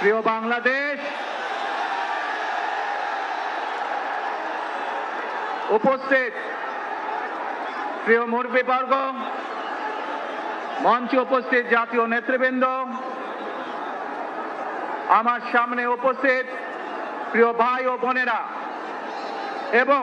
প্রিয় বাংলাদেশ, উপস্থিত প্রিয় মুরব্বীবর্গ, মঞ্চে উপস্থিত জাতীয় নেতৃবৃন্দ, আমার সামনে উপস্থিত প্রিয় ভাই ও বোনেরা, এবং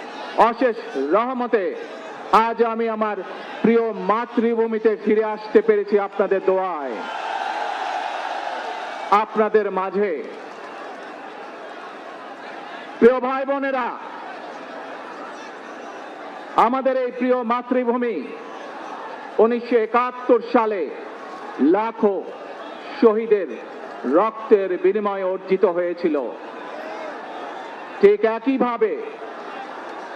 অশেষ রহমতে আজ আমি আমার প্রিয় মাতৃভূমিতে ফিরে আসতে পেরেছি আপনাদের দোয়ায়। আপনাদের মাঝে। প্রিয় ভাই বোনেরা আমাদের এই প্রিয় মাতৃভূমি উনিশশো একাত্তর সালে লাখো শহীদের রক্তের বিনিময়ে অর্জিত হয়েছিল। ঠিক একইভাবে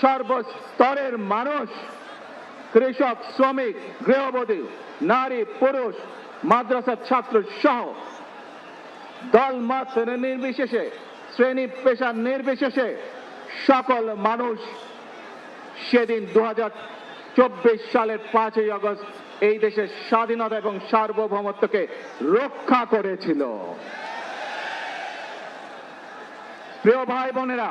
সর্বস্তরের মানুষ, কৃষক, শ্রমিক, গৃহবধূ, নারী, পুরুষ, মাদ্রাসার ছাত্র সহ। দল মত নির্বিশেষে, শ্রেণি পেশা নির্বিশেষে সকল মানুষ সেদিন দু সালের পাঁচই আগস্ট এই দেশের স্বাধীনতা এবং সার্বভৌমত্বকে রক্ষা করেছিল। প্রিয় ভাই বোনেরা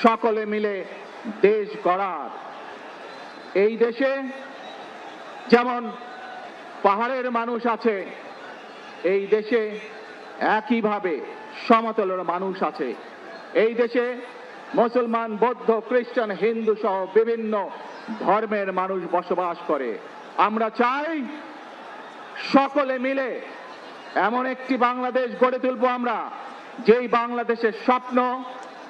সকলে মিলে দেশ গড়ার। এই দেশে যেমন পাহাড়ের মানুষ আছে, এই দেশে একইভাবে সমতলের মানুষ আছে। এই দেশে মুসলমান, বৌদ্ধ, খ্রিস্টান, হিন্দু সহ বিভিন্ন ধর্মের মানুষ বসবাস করে। আমরা চাই সকলে মিলে এমন একটি বাংলাদেশ গড়ে তুলব আমরা, যেই বাংলাদেশের স্বপ্ন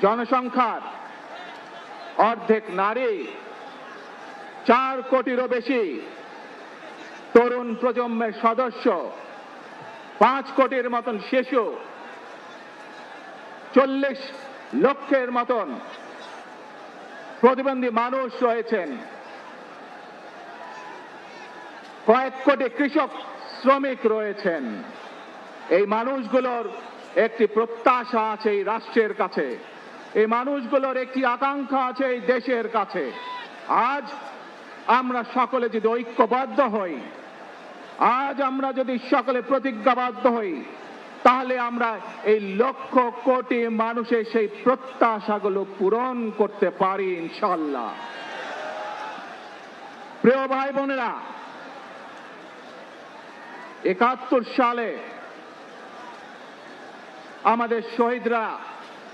জনসংখ্যার অর্ধেক নারী, চার কোটিরও বেশি তরুণ প্রজন্মের সদস্য, পাঁচ কোটির মতন শিশু, চল্লিশ লক্ষের মতন প্রতিবন্ধী মানুষ রয়েছেন। কয়েক কোটি কৃষক, শ্রমিক রয়েছেন। এই মানুষগুলোর একটি প্রত্যাশা আছে এই রাষ্ট্রের কাছে। এই মানুষগুলোর একটি আকাঙ্ক্ষা আছে এই দেশের কাছে। আজ আমরা সকলে যদি ঐক্যবদ্ধ হই, আজ আমরা যদি সকলে প্রতিজ্ঞাবদ্ধ হই, তাহলে আমরা এই লক্ষ কোটি মানুষের সেই প্রত্যাশাগুলো পূরণ করতে পারি ইনশাল্লাহ প্রিয় ভাই বোনেরা একাত্তর সালে আমাদের শহীদরা